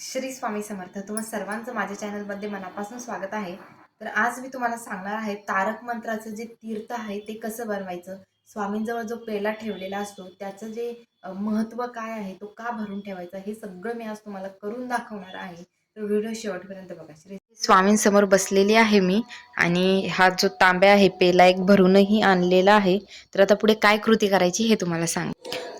श्री स्वामी समर्थ. तुम्हा सर्वांचं माझ्या चॅनलमध्ये मनापासून स्वागत आहे. तर आज मी तुम्हाला सांगणार आहे तारक मंत्राचं जे तीर्थ आहे ते कसं बनवायचं? स्वामींजवळ जो पेला ठेवलेला असतो त्याचं जे महत्त्व महत्त्व काय आहे तो का भरून ठेवायचा हे सगळं मी आज तुम्हाला करून दाखवणार आहे. तर व्हिडिओ शेवटपर्यंत बघा. श्री स्वामींसमोर बसलेली आहे मी आणि हा जो तांब्या आहे पेला एक भरूनही आणलेला आहे. तर आता पुढे काय कृती करायची हे तुम्हाला सांग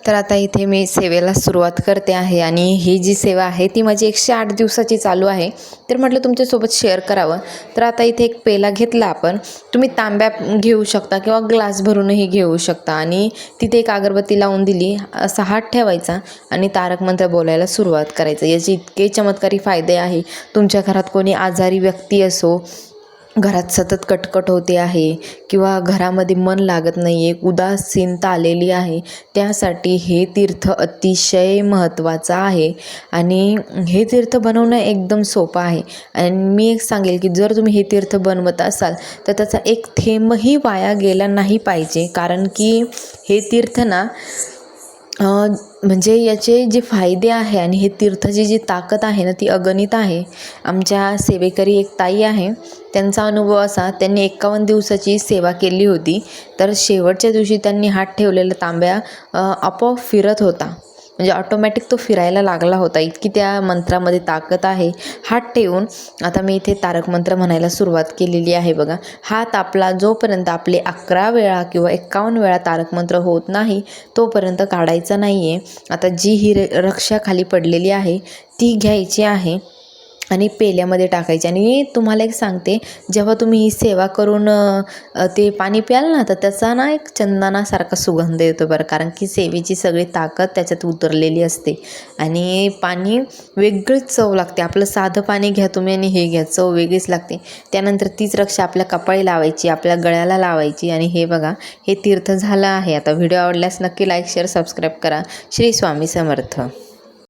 तर आता इथे मी सेवेला सुरुवात करते आहे आणि ही जी सेवा आहे ती माझी एकशे आठ दिवसाची चालू आहे. तर म्हटलं तुमच्यासोबत शेअर करावं. तर आता इथे एक पेला घेतला आपण. तुम्ही तांब्या घेऊ शकता किंवा ग्लास भरूनही घेऊ शकता. आणि तिथे एक अगरबत्ती लावून दिली असा हात ठेवायचा आणि तारक मंत्र बोलायला सुरुवात करायचं. याचे इतके चमत्कारी फायदे आहे. तुमच्या घरात कोणी आजारी व्यक्ती असो घरात सतत कटकट होते आहे किंवा घरामध्ये मन लागत नाही आहे उदासीनता आलेली आहे त्यासाठी हे तीर्थ अतिशय महत्त्वाचं आहे. आणि हे तीर्थ बनवणं एकदम सोपं आहे. आणि मी एक सांगेल की जर तुम्ही हे तीर्थ बनवत असाल तर त्याचा एक थेंबही वाया गेला नाही पाहिजे. कारण की हे तीर्थ ना म्हणजे याचे जे फायदे आहे आणि हे तीर्थाची जी ताकद आहे ना ती अगणित आहे. आमच्या सेवेकरी एक ताई आहे. त्यांचा अनुभव असा त्यांनी एकावन्न दिवसाची सेवा केली होती. तर शेवटच्या दिवशी त्यांनी हात ठेवलेला तांब्या आपोआप फिरत होता. म्हणजे ऑटोमॅटिक तो फिरायला लागला होता. इतकी त्या मंत्रामध्ये ताकद आहे. हात ठेवून आता मी इथे तारक मंत्र म्हणायला सुरुवात केलेली आहे बघा. हात आपला जोपर्यंत आपले अकरा वेळा किंवा एक्कावन्न वेळा तारक मंत्र होत नाही तोपर्यंत काढायचा नाही आहे आता जी ही रक्षा खाली पडलेली आहे ती घ्यायची आहे. आणि पेल्यामध्ये टाकायची. आणि तुम्हाला एक सांगते जेव्हा तुम्ही ही सेवा करून ते पाणी प्याल ना तर त्याचा ना एक चंदनासारखा सुगंध येतो बरं. कारण की सेवेची सगळी ताकद त्याच्यात उतरलेली असते. आणि पाणी वेगळीच चव लागते. आपलं साधं पाणी घ्या तुम्ही आणि हे घ्या चव वेगळीच लागते. त्यानंतर तीच रक्षा आपल्या कपाळी लावायची आपल्या गळ्याला लावायची. आणि हे बघा हे तीर्थ झालं आहे. आता व्हिडिओ आवडल्यास नक्की लाईक शेअर सबस्क्राईब करा. श्री स्वामी समर्थ.